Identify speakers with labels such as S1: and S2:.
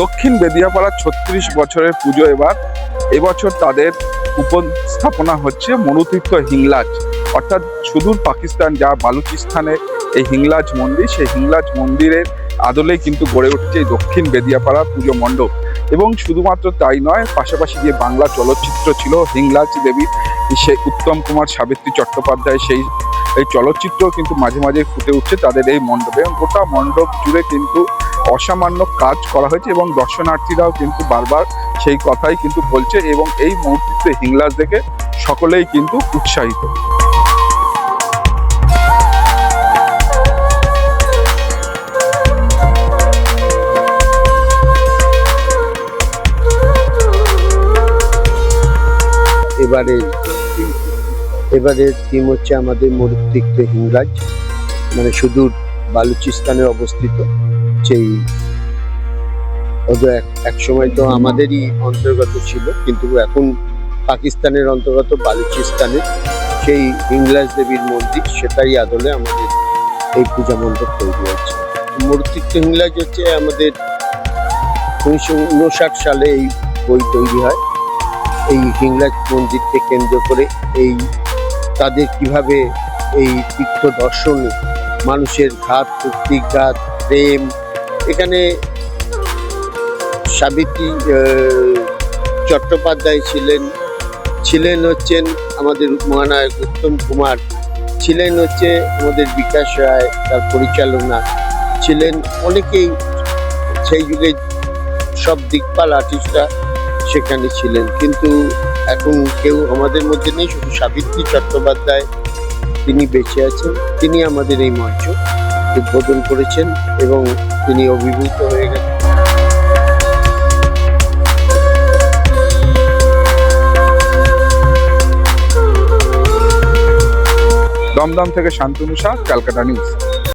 S1: দক্ষিণ বেদিয়াপাড়া ছত্রিশ বছরের পুজো এবার। এবছর তাদের উপস্থাপনা হচ্ছে মরুতীর্থ হিংলাজ। অর্থাৎ সুদূর পাকিস্তান যা বালুচিস্তানে এই হিংলাজ মন্দির, সেই হিংলাজ মন্দিরের আদলেই কিন্তু গড়ে উঠছে এই দক্ষিণ বেদিয়াপাড়া পুজো মণ্ডপ। এবং শুধুমাত্র তাই নয়, পাশাপাশি যে বাংলা চলচ্চিত্র ছিল, হিংলাজ দেবীর, সে উত্তম কুমার সাবিত্রী চট্টোপাধ্যায় সেই এই চলচ্চিত্র কিন্তু মাঝে মাঝে ফুটে উঠছে তাদের এই মণ্ডপে। এবং গোটা মণ্ডপ জুড়ে কিন্তু অসামান্য কাজ করা হয়েছে এবং দর্শনার্থীরাও কিন্তু বারবার সেই কথাই কিন্তু বলছে এবং এই মূর্তিতে হিংলাজ দেখে সকলেই কিন্তু উৎসাহিত।
S2: এবারে এবারের থিম হচ্ছে আমাদের মরুতিক্ত হিংরাজ মানে সুদূর বালুচিস্তানে অবস্থিত। সেই এক- সময় তো আমাদেরই অন্তর্গত ছিল, কিন্তু এখন পাকিস্তানের অন্তর্গত বালুচিস্তানে সেই হিংলাজ দেবীর মন্দির, সেটাই আদলে আমাদের এই পূজা মণ্ডপ তৈরি হচ্ছে মরুতিক্ত হিংলাজ হচ্ছে আমাদের উনিশশো উনষাট সালে এই বই তৈরি হয়। এই হিংলাজ মন্দিরকে কেন্দ্র করে এই তাদের কীভাবে এই তীর্থ দর্শন মানুষের ঘাত প্রতিঘাত প্রেম এখানে সাবিত্রী চট্টোপাধ্যায় ছিলেন ছিলেন হচ্ছেন আমাদের মহানায়ক উত্তম কুমার, ছিলেন হচ্ছে আমাদের বিকাশ রায়, তার পরিচালনা, ছিলেন অনেকেই সেই যুগে সব দিকপাল আর্টিস্টরা সেখানে ছিলেন। কিন্তু এখন কেউ আমাদের মধ্যে নেই, শুধু সাবিত্রী চট্টোপাধ্যায় তিনি বেঁচে আছেন, তিনি আমাদের এই মঞ্চ। উদ্বোধন করেছেন এবং তিনি অভিভূত হয়ে গেছেন।
S1: দমদম থেকে শান্তনু শাহ ক্যালকাটা নিউজ।